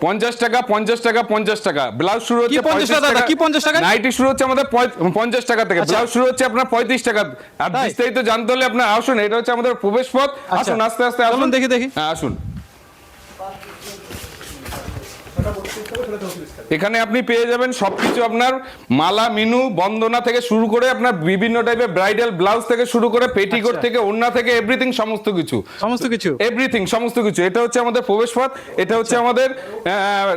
পঞ্চাশ টাকা পঞ্চাশ টাকা পঞ্চাশ টাকা ব্লাউজ শুরু হচ্ছে কি 50 টাকা? কি 50 টাকা? নাইটি শুরু হচ্ছে আমাদের পঞ্চাশ টাকা থেকে আচ্ছা। ব্লাউজ শুরু হচ্ছে আপনার পঁয়ত্রিশ টাকা আর? বিস্তারিত জানতে হলে আপনার আসুন এটা হচ্ছে আমাদের প্রবেশ পথ আসুন আস্তে আস্তে আসুন দেখি, দেখি। হ্যাঁ, আসুন এখানে আপনি পেয়ে যাবেন সবকিছু আপনার মালা মিনু বন্দনা থেকে শুরু করে আপনার বিভিন্ন টাইপের ব্রাইডাল ব্লাউজ থেকে শুরু করে পেটিকোট আচ্ছা। থেকে ওড়না থেকে এভরিথিং সমস্ত কিছু। সমস্ত কিছু? এভরিথিং সমস্ত কিছু। এটা হচ্ছে আমাদের প্রবেশ পথ এটা হচ্ছে আচ্ছা। আমাদের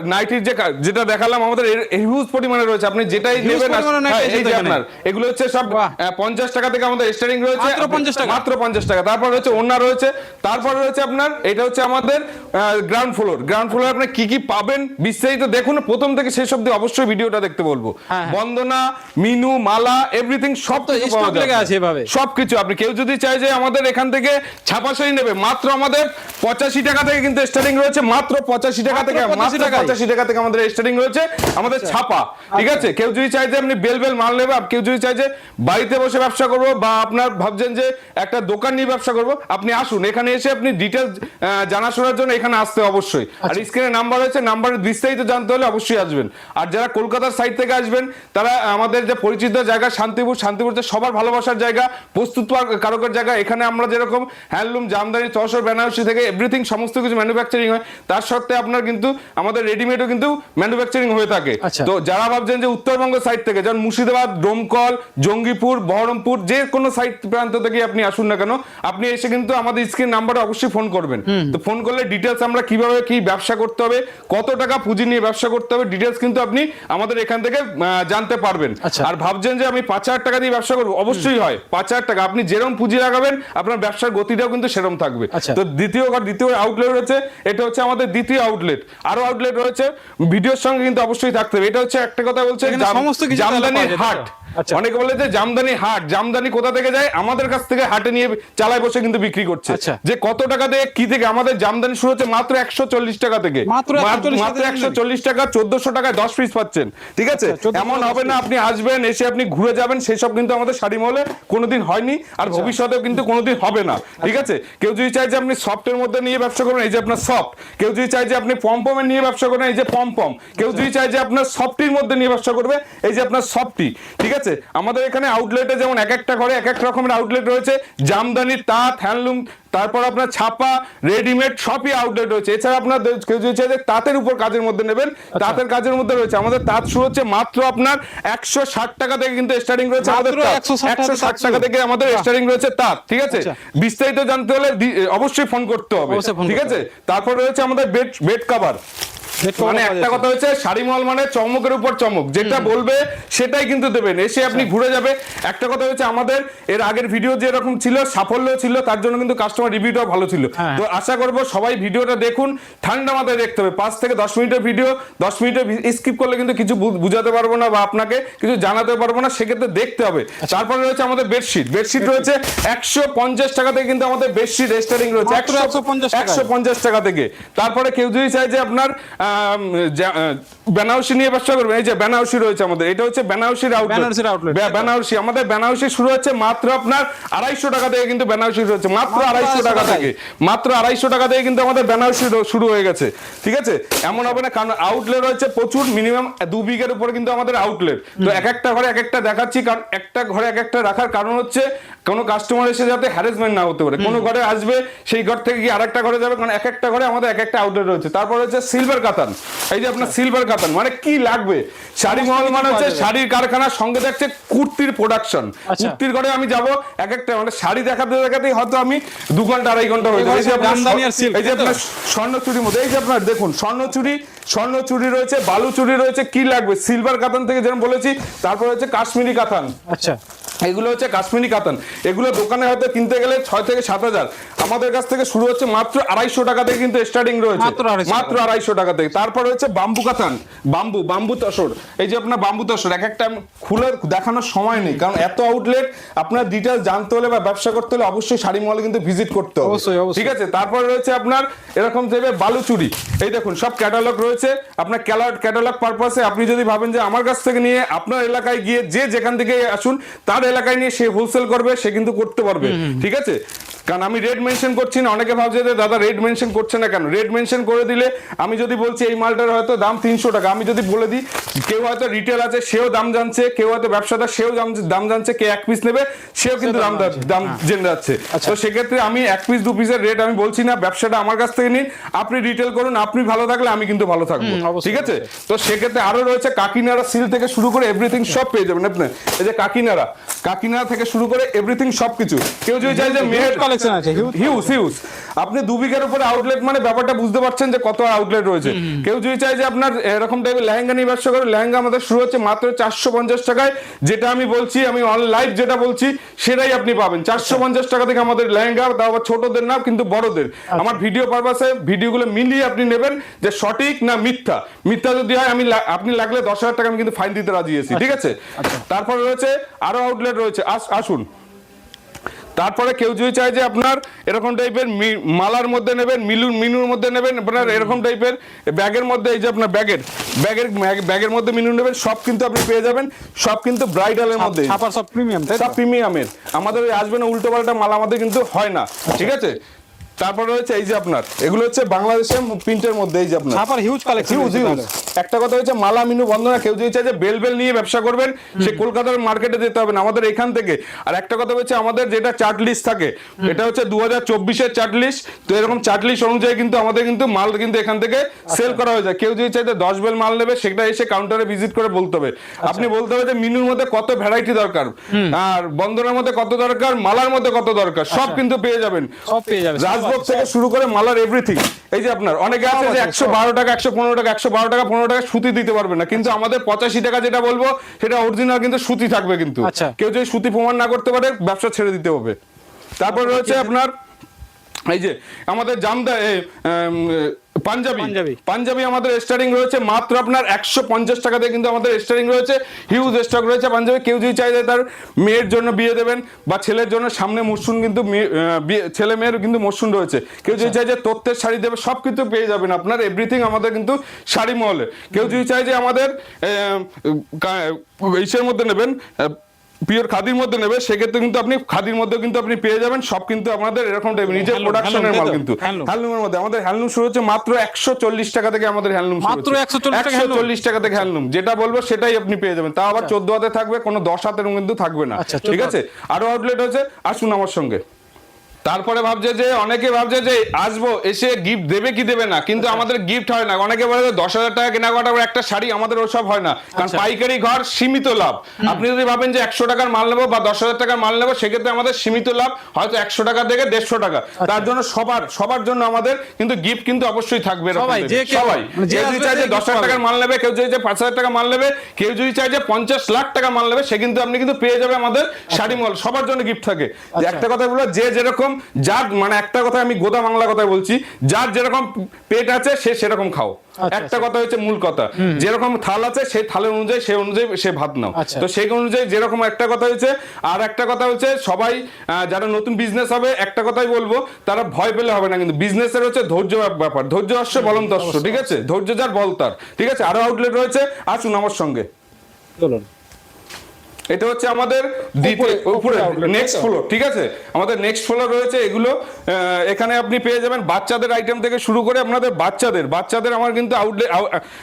নাইটির যে যেটা দেখালাম আমাদের হিউজ পরিমাণে রয়েছে। আপনি যেটাই নেবেন হ্যাঁ, এই যে আপনার এগুলো হচ্ছে সব বাহ। পঞ্চাশ টাকা থেকে আমাদের স্টার্টিং রয়েছে। মাত্র 50 টাকা? মাত্র পঞ্চাশ টাকা। তারপর রয়েছে ওড়না রয়েছে। তারপর রয়েছে আপনার এটা হচ্ছে আমাদের গ্রাউন্ড ফ্লোর গ্রাউন্ড ফ্লোর আপনি কি কি পাবেন বিস্তারিত দেখুন প্রথম থেকে শেষ অব্দি অবশ্যই ভিডিওটা দেখতে বলব। হ্যাঁ, হ্যাঁ। বন্দনা মিনু মালা এভরিথিং সব তো কিছু পাওয়া লেগে আছে এভাবে। সবকিছু। আপনি কেউ যদি চায় যে আমাদের এখান থেকে ছাপা শাড়ি নেবে মাত্র আমাদের পঁচাশি টাকা থেকে কিন্তু স্টার্টিং রয়েছে মাত্র পঁচাশি টাকা থেকে 85 মাত্র? পঁচাশি টাকা থেকে আমাদের স্টার্টিং রয়েছে আমাদের ছাপা ঠিক আছে? কেউ যদি চায় যে আপনি বেল বেল মাল নেবে কেউ যদি চায় যে বাড়িতে বসে ব্যবসা করব বা আপনার ভাবছেন যে একটা দোকান নিয়ে ব্যবসা করব আপনি আসুন। এখানে এসে আপনি ডিটেলস জানাশোনার জন্য এখানে আসতে অবশ্যই। আর স্ক্রিনে নাম্বার রয়েছে নাম্বারের বিস্তারিত জানতে হলে অবশ্যই আসবেন। আর যারা কলকাতার সাইড থেকে আসবেন তারা আমাদের যে পরিচিত জায়গা শান্তিপুর শান্তিপুর যে সবার ভালোবাসার জায়গা প্রস্তুত কারকের জায়গা। এখানে আমরা যেরকম হ্যান্ডলুম জামদানি তসর বেনারসি থেকে এভরিথিং সমস্ত কিছু ম্যানুফ্যাকচারিং হয়। তার সত্ত্বে আপনার কিন্তু আমাদের রেডিমেডও কিন্তু ম্যানুফ্যাকচারিং হয়ে থাকে। আচ্ছা। তো যারা ভাবছেন যে উত্তরবঙ্গ সাইড থেকে যেমন মুর্শিদাবাদ ডোমকল জঙ্গিপুর বহরমপুর যে কোনো সাইড প্রান্ত থেকে আপনি আসুন না কেন আপনি এসে কিন্তু আমাদের স্ক্রিন নাম্বারে অবশ্যই ফোন করবেন। তো ফোন করলে ডিটেলস আমরা কীভাবে কি ব্যবসা করতে হবে কত টাকা পুঁজি নিয়ে ব্যবসা করতে হবে ডিটেলস কিন্তু আপনি আমাদের এখান থেকে জানতে পারবেন আচ্ছা। আর ভাবছেন যে আমি পাঁচ হাজার টাকা দিয়ে ব্যবসা করব অবশ্যই হয় পাঁচ হাজার টাকা আপনি যেরকম পুঁজি লাগাবেন আপনার ব্যবসার গতিটাও কিন্তু সেরকম থাকবে আচ্ছা। তো দ্বিতীয় দ্বিতীয় আউটলেট রয়েছে এটা হচ্ছে আমাদের দ্বিতীয় আউটলেট আরও আউটলেট রয়েছে ভিডিওর সঙ্গে কিন্তু অবশ্যই থাকতে হবে এটা হচ্ছে একটা কথা বলছে এখানে সমস্ত কিছু তাহলে জামদানি পাওয়া যায়, তাই তো? হাট। অনেকে বলে যে জামদানি হাট জামদানি কোথা থেকে যায়? আমাদের কাছ থেকে হাটে নিয়ে চালায় বসে কিন্তু বিক্রি করছে। আচ্ছা। যে কত টাকা দিয়ে কি থেকে আমাদের জামদানি শুরু হচ্ছে? মাত্র একশো চল্লিশ টাকা থেকে। মাত্র 140 মাত্র টাকা একশো চল্লিশ টাকা চোদ্দশো টাকায় দশ পিস পাচ্ছেন। ঠিক আছে? আচ্ছা, 1400 এমন হবে না আপনি আসবেন এসে আপনি ঘুরে যাবেন সেসব কিন্তু আমাদের শাড়ি মহলে কোনোদিন হয়নি আর আচ্ছা। ভবিষ্যতেও কিন্তু কোনোদিন হবে না। ঠিক আছে? কেউ যদি চায় যে আপনি সফটের মধ্যে নিয়ে ব্যবসা করবেন এই যে আপনার সফট। কেউ যদি চায় যে আপনি পম্পমের নিয়ে ব্যবসা করবেন এই যে পম্পম। কেউ যদি চায় যে আপনার সফটির মধ্যে নিয়ে ব্যবসা করবে এই যে আপনার সফটি। ঠিক আছে? আমাদের এখানে আউটলেটে যেমন এক একটা ঘরে এক এক রকমের আউটলেট রয়েছে। জামদানির তাঁত হ্যান্ডলুম তারপর আপনার ছাপা রেডিমেড সবই আউটলেট রয়েছে। এছাড়া আপনার কেউ যদি চায় যে তাঁতের উপর কাজের মধ্যে নেবেন আচ্ছা। তাঁতের কাজের মধ্যে রয়েছে। আমাদের তাঁত শুরু হচ্ছে মাত্র আপনার একশো ষাট টাকা থেকে কিন্তু স্টার্টিং রয়েছে আমাদের মাত্র 160 টাকা একশো ষাট টাকা থেকে আমাদের। স্টার্টিং রয়েছে তাঁত ঠিক আছে? আচ্ছা। বিস্তারিত জানতে হলে অবশ্যই ফোন করতে হবে ঠিক আছে? তারপর রয়েছে আমাদের বেড বেড কভার মানে একটা কথা হচ্ছে শাড়ি মহল মানে চমকের উপর চমক। যেটা বলবে সেটাই কিন্তু দেবেন। এসে আপনি আচ্ছা। ঘুরে যাবে। একটা কথা হচ্ছে আমাদের এর আগের ভিডিও যেরকম ছিল সাফল্য ছিল তার জন্য কিন্তু কাস্টমার রিভিউটাও ভালো ছিল। হ্যাঁ। তো আশা করব সবাই ভিডিওটা দেখুন ঠান্ডা মাথায় দেখতে হবে। পাঁচ থেকে দশ মিনিটের ভিডিও দশ মিনিটে স্কিপ করলে কিন্তু কিছু বুঝাতে পারব না বা আপনাকে কিছু জানাতে পারব না সেক্ষেত্রে দেখতে হবে। আচ্ছা। তারপরে রয়েছে আমাদের বেডশিট বেডশিট রয়েছে একশো পঞ্চাশ টাকা থেকে কিন্তু আমাদের বেডশিট রেস্টারিং রয়েছে। মাত্র 150 টাকায়। একশো পঞ্চাশ টাকা থেকে। তারপরে কেউ যদি চায় যে আপনার বেনারসি নিয়ে ব্যবসা করবেন এই যে বেনারসি রয়েছে আমাদের এটা হচ্ছে বেনারসির outlet, আউটলেট বেনারসি আমাদের বেনারসি শুরু হচ্ছে মাত্র আপনার আড়াইশো টাকা থেকে কিন্তু বেনারসি হচ্ছে মাত্র মাত্র আড়াইশো টাকা থেকে। মাত্র আড়াইশো টাকা থেকে কিন্তু আমাদের বেনারসি শুরু হয়ে গেছে। ঠিক আছে? এমন হবে না কারণ আউটলেট রয়েছে প্রচুর মিনিমাম দু বিঘের উপরে কিন্তু আমাদের আউটলেট তো এক একটা ঘরে এক একটা দেখাচ্ছি কারণ একটা ঘরে এক একটা রাখার কারণ হচ্ছে কোনো কাস্টমার এসে যাতে হ্যারাসমেন্ট না হতে পারে। কোনো ঘরে আসবে সেই ঘর থেকে কি আরেকটা ঘরে যাবে কারণ এক একটা ঘরে আমাদের এক একটা আউটলেট রয়েছে। তারপর হচ্ছে সিলভার কাতান। এই যে আপনার সিলভার কাতান মানে কি লাগবে? শাড়ি মহল মানে হচ্ছে শাড়ির কারখানার সঙ্গে থাকছে কুর্তির প্রোডাকশন আচ্ছা। কুর্তির ঘরে আমি যাব এক একটা মানে শাড়ি দেখাতে দেখাতেই হয়তো আমি দু ঘণ্টা আড়াই ঘণ্টা হয়ে যাবে এই যে আপনার জামদানি আর silk, এই যে তাই তো? আপনার স্বর্ণ চুরির মধ্যে এই যে আপনার দেখুন স্বর্ণ চুরি স্বর্ণ চুরি রয়েছে বালু চুরি রয়েছে কি লাগবে? সিলভার কাতান থেকে যেরকম বলেছি তারপর হচ্ছে কাশ্মীরি কাতান। আচ্ছা। এগুলো হচ্ছে কাশ্মীরি কাতান। এগুলো দোকানে হয়তো কিনতে গেলে ছয় থেকে সাত হাজার। আমাদের কাছ থেকে শুরু হচ্ছে মাত্র আড়াইশো টাকা থেকে কিন্তু স্টার্টিং রয়েছে। মাত্র আড়াইশো টাকা। থেকে। তারপর হচ্ছে বাম্বু কাতান। বাম্বু বাম্বু তসর। এই যে আপনার বাম্বু তসর এক একটা খুলে দেখানোর সময় নেই। কারণ এত আউটলেট আপনার ডিটেলস জানতে হলে বা ব্যবসা করতে হলে অবশ্যই শাড়ি মহলে কিন্তু ভিজিট করতে হবে। ঠিক আছে? তারপর রয়েছে আপনার এরকম দেবে বালুচুরি এই দেখুন সব ক্যাটালগ রয়েছে। আপনার ক্যালার ক্যাটালগ পারপাসে আপনি যদি ভাবেন যে আমার কাছ থেকে নিয়ে আপনার এলাকায় গিয়ে যে যেখান থেকে আসুন তার এলাকায় নিয়ে সে হোলসেল করবে সে কিন্তু করতে পারবে। ঠিক আছে? কারণ আমি রেড মেনশন করছি না অনেকে ভাবছে যে দাদা রেড মেনশন করছে না কেন? রেড মেনশন করে দিলে আমি যদি বলছি এই মালটার হয়তো দাম তিনশো টাকা আমি যদি বলে দিই কেউ হয়তো রিটেল আছে সেও দাম জানছে কেউ হয়তো ব্যবসাদার সেও দাম জানছে কে এক পিস নেবে সেও কিন্তু দাম দাম জেনে যাচ্ছে। তো সেক্ষেত্রে আমি এক পিস দু পিসের রেট আমি বলছি না ব্যবসাটা আমার কাছ থেকে নিন আপনি রিটেল করুন আপনি ভালো থাকলে আমি কিন্তু ভালো থাকব। ঠিক আছে? তো সেক্ষেত্রে আরও রয়েছে কাকিনারা সিল থেকে শুরু করে এভরিথিং সব পেয়ে যাবেন। আপনি এই যে কাকিনারা কাকিনারা থেকে শুরু করে এভরিথিং সবকিছু। কেউ যদি চাই যে মেহের কালেকশন আছে হিউজ হিউজ আপনি দু বিঘার উপরে আউটলেট মানে ব্যাপারটা বুঝতে পারছেন যে কত আউটলেট রয়েছে। কেউ যদি চাই যে আপনার এরকম টাইপের লেহেঙ্গা নিয়ে ব্যবসা করে লেহেঙ্গা আমাদের শুরু হচ্ছে মাত্র চারশো পঞ্চাশ টাকায়। যেটা আমি বলছি আমি অন লাইভ যেটা বলছি সেটাই আপনি পাবেন। চারশো পঞ্চাশ টাকা থেকে আমাদের লেহেঙ্গা তাও আবার ছোটদের না কিন্তু বড়দের। আমার ভিডিও পারপাসে ভিডিওগুলো মিলিয়ে আপনি নেবেন যে সঠিক না মিথ্যা। মিথ্যা যদি হয় আমি আপনি লাগলে দশ হাজার টাকা আমি কিন্তু ফাইন দিতে রাজি আছি ঠিক আছে? তারপরে রয়েছে আরও আউটলেট রয়েছে। আস- আসুন। তারপরে কেউ যদি চায় যে আপনার এরকম টাইপের মালার মধ্যে নেবেন মিলুর মিনুর মধ্যে নেবেন আপনার এরকম টাইপের ব্যাগের মধ্যে এই যে আপনার ব্যাগের ব্যাগের ব্যাগের মধ্যে মিনু নেবেন সব কিন্তু আপনি পেয়ে যাবেন সব কিন্তু ব্রাইডালের মধ্যে সব প্রিমিয়াম? সব প্রিমিয়ামের আমাদের ওই আসবে না উল্টো পাল্টা মাল আমাদের কিন্তু হয় না ঠিক আছে? তারপর রয়েছে এই যে আপনার এগুলো হচ্ছে বাংলাদেশের প্রিন্টের মধ্যে এই যে আপনার। ছাপার হিউজ কালেকশন হিউজ হিউজ একটা কথা হচ্ছে মালা মিনু বন্ধ না কেউ যদি চায় যে বেল বেল নিয়ে ব্যবসা করবেন সে কলকাতার মার্কেটে যেতে হবে না আমাদের এখান থেকে। আর একটা কথা হচ্ছে আমাদের যেটা চার্ট লিস্ট থাকে এটা হচ্ছে দু হাজার চব্বিশের চার্ট লিস্ট তো এরকম চার্ট লিস্ট অনুযায়ী কিন্তু আমাদের কিন্তু মাল কিন্তু এখান থেকে সেল করা হয়ে যায়। কেউ যদি চায় যে দশ বেল মাল নেবে সেটা এসে কাউন্টারে ভিজিট করে বলতে হবে। আপনি বলতে হবে যে মিনুর মধ্যে কত ভ্যারাইটি দরকার আর বন্ধনের মধ্যে কত দরকার মালার মধ্যে কত দরকার সব কিন্তু পেয়ে যাবেন। সব পেয়ে যাবে রাজভোগ থেকে শুরু করে মালার এভরিথিং এই যে আপনার অনেকে আছে যে একশো বারো টাকা একশো পনেরো টাকা একশো বারো টাকা পনেরো টাকা সুতি দিতে পারবে না। কিন্তু আমাদের পঁচাশি টাকা যেটা বলব সেটা অরিজিনাল কিন্তু সুতি থাকবে কিন্তু। আচ্ছা। কেউ যদি সুতি প্রমাণ না করতে পারে ব্যবসা ছেড়ে দিতে হবে। তারপর রয়েছে আপনার এই যে আমাদের জামদা পাঞ্জাবি। পাঞ্জাবি। পাঞ্জাবি আমাদের স্টার্টিং রয়েছে মাত্র আপনার একশো পঞ্চাশ টাকাতে কিন্তু আমাদের স্টার্টিং রয়েছে। হিউজ স্টক রয়েছে পাঞ্জাবি কেউ যদি চাই যে তার মেয়ের জন্য বিয়ে দেবেন বা ছেলের জন্য সামনে মরশুম কিন্তু ছেলে মেয়ের কিন্তু মরশুম রয়েছে। কেউ যদি চাই যে তত্ত্বের শাড়ি দেবে সব কিন্তু পেয়ে যাবেন আপনার এভরিথিং আমাদের কিন্তু শাড়ি মহলে। কেউ যদি চাই যে আমাদের ইসের মধ্যে নেবেন পিওর খাদির মধ্যে নেবে সেক্ষেত্রে কিন্তু আপনি খাদির মধ্যে কিন্তু আপনি পেয়ে যাবেন সব কিন্তু আমাদের এরকম টাইপের নিজের প্রোডাকশনের মাল কিন্তু। হ্যান্ডলুমের মধ্যে। আমাদের হ্যান্ডলুম শুরু হচ্ছে মাত্র একশো চল্লিশ টাকা থেকে আমাদের হ্যান্ডলুম মাত্র একশো চল্লিশ টাকা থেকে হ্যান্ডলুম। যেটা বলব সেটাই আপনি পেয়ে যাবেন। তাও আবার চোদ্দ হাতে থাকবে কোনো দশ হাতের কিন্তু থাকবে না। আচ্ছা, ঠিক আছে? আরও আউটলেট হচ্ছে আসুন আমার সঙ্গে। তারপরে ভাবছে যে অনেকে ভাবছে যে আসব এসে গিফট দেবে কি দেবে না? কিন্তু আচ্ছা। আমাদের গিফট হয় না। অনেকে বলে যে দশ হাজার টাকা কেনাকাটা করে একটা শাড়ি আমাদের ওসব হয় না। কারণ আচ্ছা। পাইকারি ঘর সীমিত লাভ। আপনি যদি ভাবেন যে একশো টাকার মাল নেব বা দশ হাজার টাকার মাল নেব সেক্ষেত্রে আমাদের সীমিত লাভ হয়তো একশো টাকা থেকে দেড়শো টাকা। আচ্ছা। তার জন্য সবার সবার জন্য আমাদের কিন্তু গিফট কিন্তু অবশ্যই থাকবে সবাই, যে মানে যদি চায় যে দশ হাজার টাকার মাল নেবে কেউ যদি পাঁচ হাজার টাকা মাল নেবে কেউ যদি চায় যে পঞ্চাশ লাখ টাকা মাল নেবে সে কিন্তু আপনি কিন্তু পেয়ে যাবে আমাদের শাড়ি মল। সবার জন্য গিফট থাকে। একটা কথা বলো যে যেরকম যার মানে একটা কথা আমি গোদা বাংলা কথা বলছি যার যেরকম পেট আছে সে সেরকম খাও। আচ্ছা, একটা কথা হচ্ছে মূল কথা। যেরকম থাল আছে সেই থালের অনুযায়ী সেই অনুযায়ী সে ভাত নাও। আচ্ছা। তো সেই অনুযায়ী যেরকম একটা কথা হচ্ছে আর একটা কথা হচ্ছে সবাই যারা নতুন বিজনেস হবে একটা কথাই বলব তারা ভয় পেলে হবে না কিন্তু বিজনেসের হচ্ছে ধৈর্য ব্যাপার। ধৈর্য অশ্ব বলন্ত অশ্ব ঠিক আছে? ধৈর্য যার বল তার। ঠিক আছে? আরও আউটলেট রয়েছে আসুন আমার সঙ্গে। চলুন। এটা হচ্ছে আমাদের উপরে- নেক্সট? ফ্লোর ঠিক আছে? আমাদের নেক্সট ফ্লোর রয়েছে এগুলো এখানে আপনি পেয়ে যাবেন বাচ্চাদের আইটেম থেকে শুরু করে আপনাদের বাচ্চাদের। বাচ্চাদের আমার কিন্তু আউটলেট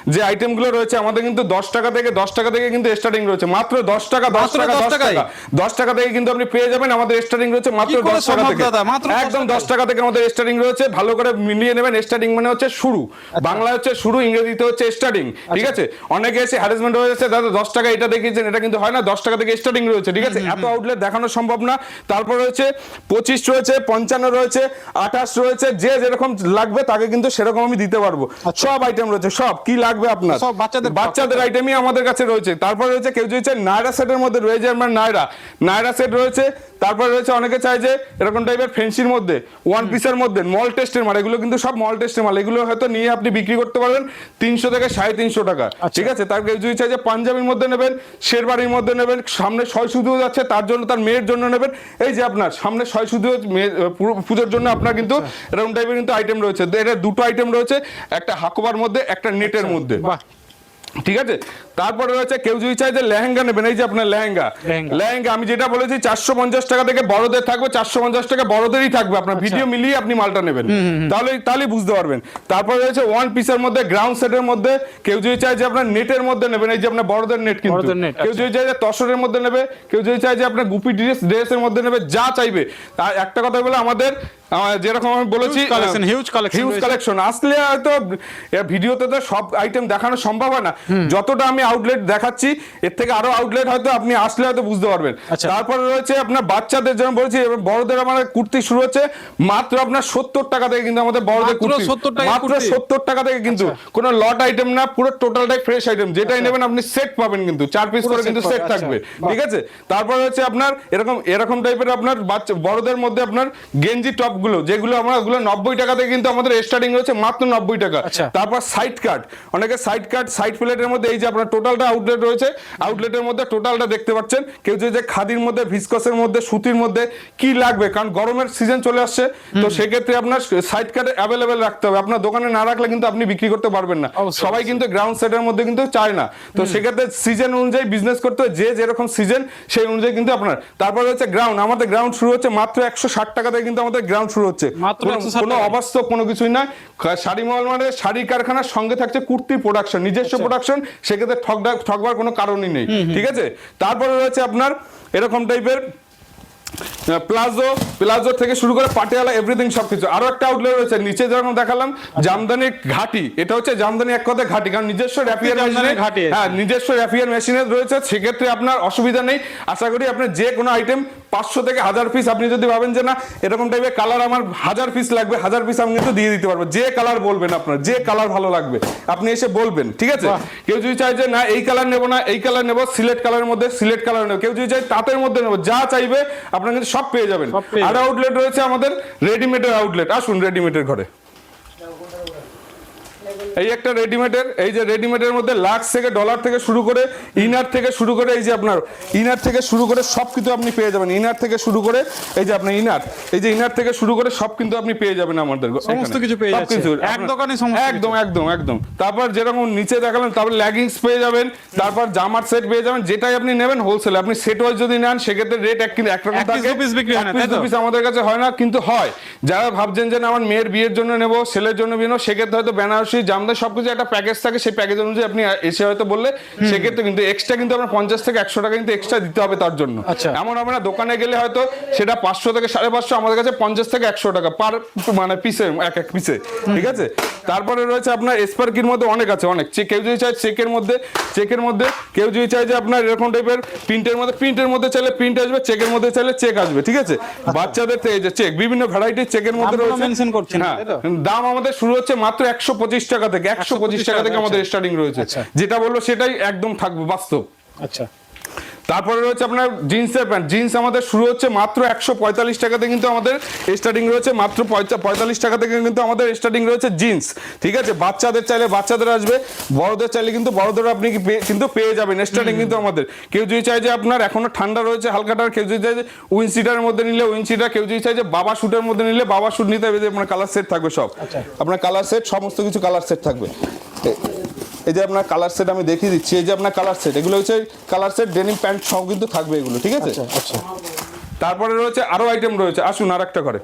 যে আইটেমগুলো রয়েছে আমাদের কিন্তু দশ টাকা থেকে দশ টাকা থেকে কিন্তু স্টার্টিং রয়েছে। মাত্র দশ টাকা দশ টাকা 10 দশ টাকা। দশ টাকা থেকে কিন্তু আপনি পেয়ে যাবেন আমাদের স্টার্টিং রয়েছে মাত্র দশ টাকা থেকে। দাদা? মাত্র 10 একদম দশ টাকা থেকে আমাদের স্টার্টিং রয়েছে ভালো করে মিলিয়ে নেবেন স্টার্টিং মানে হচ্ছে শুরু। আচ্ছা। বাংলা হচ্ছে শুরু ইংরেজিতে হচ্ছে স্টার্টিং ঠিক আছে? অনেকে এসে হ্যারাসমেন্ট হয়ে যাচ্ছে দাদা দশ টাকা এটা দেখিয়েছেন এটা কিন্তু হয় না দশ টাকা থেকে স্টার্টিং রয়েছে ঠিক আছে? এত আউটলেট দেখানো সম্ভব না। তারপর রয়েছে পঁচিশ রয়েছে পঞ্চান্ন রয়েছে আঠাশ রয়েছে যে যেরকম লাগবে তাকে কিন্তু সেরকম আমি দিতে পারব। সব আইটেম রয়েছে সব। কি লাগবে আপনার? আচ্ছা। সব বাচ্চাদের- বাচ্চাদের আইটেমই আমাদের কাছে রয়েছে। তারপর রয়েছে কেউ চায় নায়রা সেটের মধ্যে রয়েছে আমার নায়রা। নায়রা সেট রয়েছে তারপর রয়েছে অনেকে চায় যে এরকম টাইপের ফেন্সির মধ্যে ওয়ান পিসের মধ্যে মল টেস্টের মাল এগুলো কিন্তু সব মল টেস্টের মাল। এগুলো হয়তো নিয়ে আপনি বিক্রি করতে পারবেন তিনশো থেকে সাড়ে তিনশো টাকা ঠিক আছে? তার কেউ যদি চায় যে পাঞ্জাবির মধ্যে নেবেন শেরবাড়ির মধ্যে নেবেন সামনে ছয় শুধু যাচ্ছে তার জন্য তার মেয়ের জন্য নেবেন। এই যে আপনার সামনে ছয় শুধু পুজোর জন্য আপনার কিন্তু এরকম টাইপের কিন্তু আইটেম রয়েছে। এটা দুটো আইটেম রয়েছে একটা হাকোবার মধ্যে একটা নেটের মধ্যে। বাহ। ঠিক আছে? তারপরে রয়েছে কেউ যদি চাই যে লেহেঙ্গা নেবেন এই যে আপনার লেহেঙ্গা। লেহেঙ্গা। আমি যেটা বলেছি চারশো পঞ্চাশ টাকা থেকে বড়দের থাকবে চারশো পঞ্চাশ টাকা বড়দেরই থাকবে আপনার আচ্ছা। ভিডিও মিলিয়ে আপনি মালটা নেবেন। তাহলে তাহলে বুঝতে পারবেন। তারপরে রয়েছে ওয়ান পিসের মধ্যে গ্রাউন্ড সেটের মধ্যে কেউ যদি চাই যে আপনার নেটের মধ্যে নেবেন এই যে আপনার বড়দের নেট কিন্তু। কেউ আচ্ছা। যদি চাই যে তসরের মধ্যে নেবে কেউ যদি চাই যে আপনার গুপি ড্রেস ড্রেসের মধ্যে নেবে যা চাইবে। তার একটা কথা বলে আমাদের যেরকম আমি বলেছি collection, huge collection huge collection আসলে হয়তো ভিডিওতে তো সব আইটেম দেখানো সম্ভব হয় না। যতটা আমি আউটলেট দেখাচ্ছি এর থেকে আরও আউটলেট হয়তো আপনি আসলে হয়তো বুঝতে পারবেন। আচ্ছা। তারপরে রয়েছে আপনার বাচ্চাদের যেমন বলেছি এবং বড়দের আমার কুর্তি শুরু হচ্ছে মাত্র আপনার সত্তর টাকা থেকে কিন্তু আমাদের বড়দের কুর্তি। 70 মাত্র সত্তর টাকা থেকে কিন্তু কোনো লট আইটেম না পুরো টোটালটাই ফ্রেশ আইটেম যেটাই নেবেন আপনি সেট পাবেন কিন্তু চার পিস করে কিন্তু সেট আচ্ছা। থাকবে। ঠিক আছে? তারপরে হচ্ছে আপনার এরকম এরকম টাইপের আপনার বাচ্চা বড়দের মধ্যে আপনার গেঞ্জি টপ গুলো যেগুলো আমরা ওগুলো নব্বই টাকা থেকে কিন্তু আমাদের স্টার্টিং রয়েছে মাত্র নব্বই টাকা। আচ্ছা। তারপর সাইড কাট অনেকে সাইড কাট সাইড প্লেটের মধ্যে এই যে আপনার টোটালটা আউটলেট রয়েছে আউটলেটের মধ্যে টোটালটা দেখতে পাচ্ছেন। কেউ যে খাদির মধ্যে ভিসকসের মধ্যে সুতির মধ্যে কি লাগবে? কারণ গরমের সিজন চলে আসছে তো সেক্ষেত্রে আপনার সাইড কাট অ্যাভেলেবেল রাখতে হবে। আপনার দোকানে না রাখলে কিন্তু আপনি বিক্রি করতে পারবেন না। সবাই কিন্তু গ্রাউন্ড সেটের মধ্যে কিন্তু চায় না। তো সেক্ষেত্রে সিজন অনুযায়ী বিজনেস করতে হয় যে যেরকম সিজন সেই অনুযায়ী কিন্তু আপনার তারপরে হচ্ছে গ্রাউন্ড আমাদের গ্রাউন্ড শুরু হচ্ছে মাত্র একশো ষাট টাকা থেকে কিন্তু আমাদের গ্রাউন্ড শুরু হচ্ছে। কোনো- 160 কোনো টাকা। অবাস্তব কোনো কিছুই নাই শাড়ি মহল মানে শাড়ি কারখানার সঙ্গে থাকছে কুর্তি প্রোডাকশন নিজস্ব প্রোডাকশন সেক্ষেত্রে ঠকডা ঠকবার কোনো কারণই নেই। ঠিক আছে? তারপরে রয়েছে আপনার এরকম টাইপের প্লাজো প্লাজো থেকে শুরু করে পাটিয়ালা এভরিথিং সবকিছু। আরও একটা আউটলেট রয়েছে নিচে যেরকম দেখালাম জামদানি ঘাটি। এটা হচ্ছে জামদানি এক কথায় ঘাটি কারণ নিজস্ব র্যাপিয়ার মেশিনে ঘাটি হ্যাঁ নিজস্ব র্যাপিয়ার মেশিনে রয়েছে সেক্ষেত্রে আপনার অসুবিধা নেই। আশা করি আপনি যে কোনো আইটেম পাঁচশো থেকে হাজার পিস আপনি যদি ভাবেন যে না এরকম টাইপের কালার আমার হাজার পিস লাগবে হাজার পিস আমি কিন্তু দিয়ে দিতে পারব। যে কালার বলবেন আপনার যে কালার ভালো লাগবে আপনি এসে বলবেন ঠিক আছে? কেউ যদি চায় যে না এই কালার নেব না এই কালার নেব সিলেট কালারের মধ্যে সিলেট কালার নেব কেউ যদি চায় তাঁতের মধ্যে নেব যা চাইবে আপনার কিন্তু সব পেয়ে যাবেন। আর আউটলেট রয়েছে আমাদের রেডিমেডের আউটলেট আসুন রেডিমেডের ঘরে। এই একটা রেডিমেডের এই যে রেডিমেডের মধ্যে লাক্স থেকে ডলার থেকে শুরু করে ইনার থেকে শুরু করে এই যে আপনার ইনার থেকে শুরু করে সব কিন্তু আপনি পেয়ে যাবেন। ইনার থেকে শুরু করে এই যে আপনার ইনার এই যে ইনার থেকে শুরু করে সব কিন্তু আপনি পেয়ে যাবেন আমাদের সমস্ত কিছু পেয়ে যাচ্ছে। এক দোকানে একদম একদম একদম। তারপর যেরকম নিচে দেখালেন তারপর লেগিংস পেয়ে যাবেন তারপর জামার সেট পেয়ে যাবেন যেটাই আপনি নেবেন হোলসেল আপনি সেট ওয়াইজ যদি নেন সেক্ষেত্রে রেট এক কিন্তু একরকম থাকে। বিক্রি হয় না, piece আমাদের কাছে হয় না কিন্তু হয়। যারা ভাবছেন যে আমার মেয়ের বিয়ের জন্য নেব ছেলের জন্য নেব সেক্ষেত্রে হয়তো বেনারসি জামদানি সবকিছু একটা প্যাকেজ থাকে সেই প্যাকেজ অনুযায়ী আপনি এসে হয়তো বললে সেক্ষেত্রে কিন্তু এক্সট্রা কিন্তু আপনার পঞ্চাশ থেকে একশো টাকা কিন্তু এক্সট্রা দিতে হবে তার জন্য। আচ্ছা। এমন হবে না দোকানে গেলে হয়তো সেটা পাঁচশো থেকে সাড়ে পাঁচশো আমাদের কাছে পঞ্চাশ থেকে একশো টাকা পার মানে পিসে এক এক পিসে ঠিক আছে? তারপরে রয়েছে আপনার স্পার্কির মধ্যে অনেক আছে অনেক। কেউ যদি চায় চেকের মধ্যে চেকের মধ্যে কেউ যদি চায় যে আপনার এরকম টাইপের প্রিন্টের মধ্যে প্রিন্টের মধ্যে চাইলে প্রিন্ট আসবে চেকের মধ্যে চাইলে চেক আসবে ঠিক আছে? বাচ্চাদের থেকে চেক বিভিন্ন ভ্যারাইটির চেকের মধ্যে রয়েছে। হ্যাঁ? দাম আমাদের শুরু হচ্ছে মাত্র একশো পঁচিশ টাকা থেকে একশো পঁচিশ টাকা থেকে আমাদের স্টার্টিং রয়েছে। আচ্ছা। যেটা বলল সেটাই একদম থাকবে বাস্তব। আচ্ছা। তারপরে রয়েছে আপনার জিন্সের প্যান্ট। জিন্স আমাদের শুরু হচ্ছে মাত্র একশো পঁয়তাল্লিশ টাকাতে কিন্তু আমাদের স্টার্টিং রয়েছে মাত্র পঁয়তাল্লিশ টাকা থেকে কিন্তু আমাদের স্টার্টিং রয়েছে জিন্স। ঠিক আছে? বাচ্চাদের চাইলে বাচ্চাদের আসবে বড়দের চাইলে কিন্তু বড়দের আপনি কিন্তু পেয়ে যাবেন স্টার্টিং কিন্তু আমাদের। কেউ যদি চাই যে আপনার এখনও ঠান্ডা রয়েছে হালকাটার কেউ যদি চাই যে উইনসিটারের মধ্যে নিলে উইনসিটার কেউ যদি চাই যে বাবা শুটের মধ্যে নিলে বাবা শুট নিতে হবে যে আপনার কালার সেট থাকবে সব। আপনার কালার সেট সমস্ত কিছু কালার সেট থাকবে। এই যে আপনার কালার সেট আমি দেখিয়ে দিচ্ছি এই যে আপনার কালার সেট এগুলো হচ্ছে কালার সেট ডেনিম প্যান্ট সব কিন্তু থাকবে এগুলো ঠিক আছে? আচ্ছা তারপরে রয়েছে আরও আইটেম রয়েছে আসুন আর একটা করে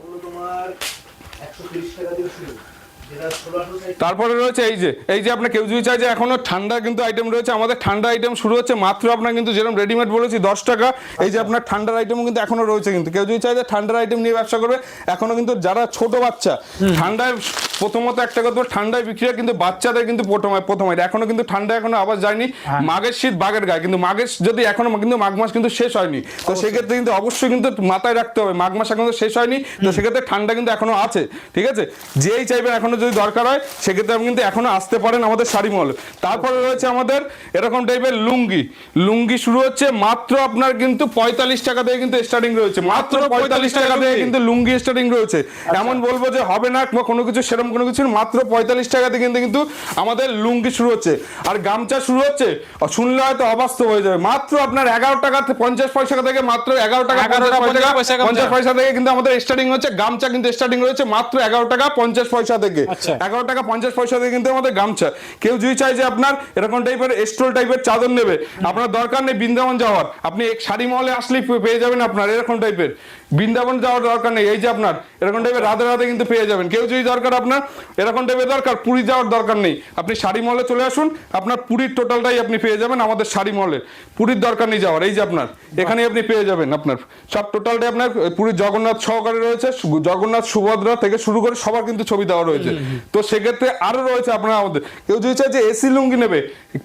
তারপরে রয়েছে এই যে এই যে আপনার কেউ যদি চাই যে এখনও ঠান্ডা কিন্তু আইটেম রয়েছে আমাদের ঠান্ডা আইটেম শুরু হচ্ছে মাত্র আপনার কিন্তু যেরকম রেডিমেড বলেছি দশ টাকা এই যে আপনার ঠান্ডার আইটেমও কিন্তু এখনও রয়েছে কিন্তু। কেউ যদি চাই যে ঠান্ডার আইটেম নিয়ে ব্যবসা করবে এখনও কিন্তু যারা ছোট বাচ্চা ঠান্ডায় প্রথমত একটা কথা ঠান্ডায় বিক্রি হয় কিন্তু বাচ্চাদের কিন্তু প্রথম প্রথম হয় এখনও কিন্তু ঠান্ডা এখনও আবার যায়নি। মাঘের শীত বাঘের গায়ে কিন্তু মাঘের যদি এখনও কিন্তু মাঘ মাস কিন্তু শেষ হয়নি তো সেক্ষেত্রে কিন্তু অবশ্যই কিন্তু মাথায় রাখতে হবে মাঘ মাস এখনও শেষ হয়নি তো সেক্ষেত্রে ঠান্ডা কিন্তু এখনও আছে ঠিক আছে? যেই চাইবেন এখনও যদি দরকার হয় সেক্ষেত্রে আপনি কিন্তু এখনও আসতে পারেন আমাদের শাড়ি মহল তারপরে রয়েছে আমাদের এরকম টাইপের লুঙ্গি। লুঙ্গি শুরু হচ্ছে মাত্র আপনার কিন্তু পঁয়তাল্লিশ টাকা থেকে কিন্তু স্টার্টিং রয়েছে। মাত্র পঁয়তাল্লিশ টাকা থেকে কিন্তু লুঙ্গি স্টার্টিং রয়েছে। এমন বলব যে হবে না বা কোনো কিছু সেরকম কোনো কিছু মাত্র পঁয়তাল্লিশ টাকা থেকে কিন্তু কিন্তু আমাদের লুঙ্গি শুরু হচ্ছে। আর গামছা শুরু হচ্ছে শুনলে হয়তো অবাস্তব হয়ে যাবে। মাত্র আপনার এগারো টাকা থেকে পঞ্চাশ পয়সা থেকে মাত্র এগারো টাকা 11 টাকা, 50 পয়সা গামছা। পঞ্চাশ পয়সা থেকে কিন্তু আমাদের স্টার্টিং হচ্ছে গামছা কিন্তু স্টার্টিং রয়েছে মাত্র এগারো টাকা পঞ্চাশ পয়সা থেকে। আচ্ছা। এগারো টাকা পঞ্চাশ পয়সা দিয়ে কিন্তু আমাদের গামছা। কেউ যদি চায় যে আপনার এরকম টাইপের স্টোল টাইপের চাদর নেবে, আপনার দরকার নেই বৃন্দাবন যাওয়ার। আপনি শাড়ি মহলে আসলেই পেয়ে যাবেন আপনার এরকম টাইপের বৃন্দাবন যাওয়ার দরকার নেই এই যে আপনার এরকম টাইপের রাতে রাতে কিন্তু পেয়ে যাবেন। কেউ যদি দরকার আপনার এরকম টাইপের দরকার পুরী যাওয়ার দরকার নেই। আপনি শাড়ি মহলে চলে আসুন আপনার পুরীর টোটালটাই আপনি পেয়ে যাবেন আমাদের শাড়ি মহলের পুরীর দরকার নেই যাওয়ার এই যে আপনার এখানে আপনি পেয়ে যাবেন আপনার। সব টোটালটাই আপনার পুরীর জগন্নাথ সহকারে রয়েছে জগন্নাথ সুভদ্রা থেকে শুরু করে সবার কিন্তু ছবি দেওয়া রয়েছে। তো সেক্ষেত্রে আরও রয়েছে আপনার আমাদের। কেউ যদি চায় যে এসি লুঙ্গি নেবে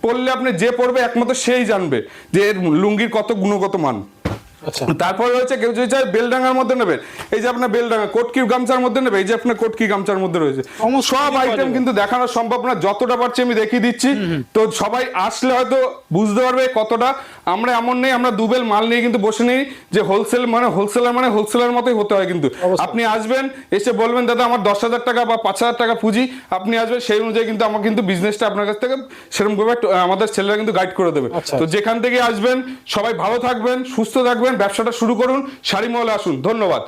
পড়লে আপনি যে পড়বে একমাত্র সেই জানবে যে এর লুঙ্গির কত গুণগত মান। তারপর রয়েছে কেউ যদি চায় বেলডাঙ্গার মধ্যে নেবে। এই যে আপনার বেলডাঙ্গা কোটকি গামছার মধ্যে নেবে এই যে আপনার কোটকি গামছার মধ্যে রয়েছে। সব আইটেম কিন্তু দেখানো সম্ভব না যতটা পারছি আমি দেখিয়ে দিচ্ছি। তো সবাই আসলে হয়তো বুঝতে পারবে কতটা। আমরা এমন নেই আমরা দুবেল মাল নিয়ে কিন্তু বসে নেই যে হোলসেল মানে হোলসেলার মানে হোলসেলার মতোই হতে হয় কিন্তু। আপনি আসবেন এসে বলবেন দাদা আমার দশ হাজার টাকা বা পাঁচ হাজার টাকা পুঁজি আপনি আসবেন সেই অনুযায়ী কিন্তু আমার কিন্তু বিজনেসটা আপনার কাছ থেকে সেরকম ভাবে আমাদের ছেলেরা কিন্তু গাইড করে দেবে। আচ্ছা। তো যেখান থেকে আসবেন সবাই ভালো থাকবেন সুস্থ ব্যবসাটা শুরু করুন শাড়ি মহলে আসুন। ধন্যবাদ।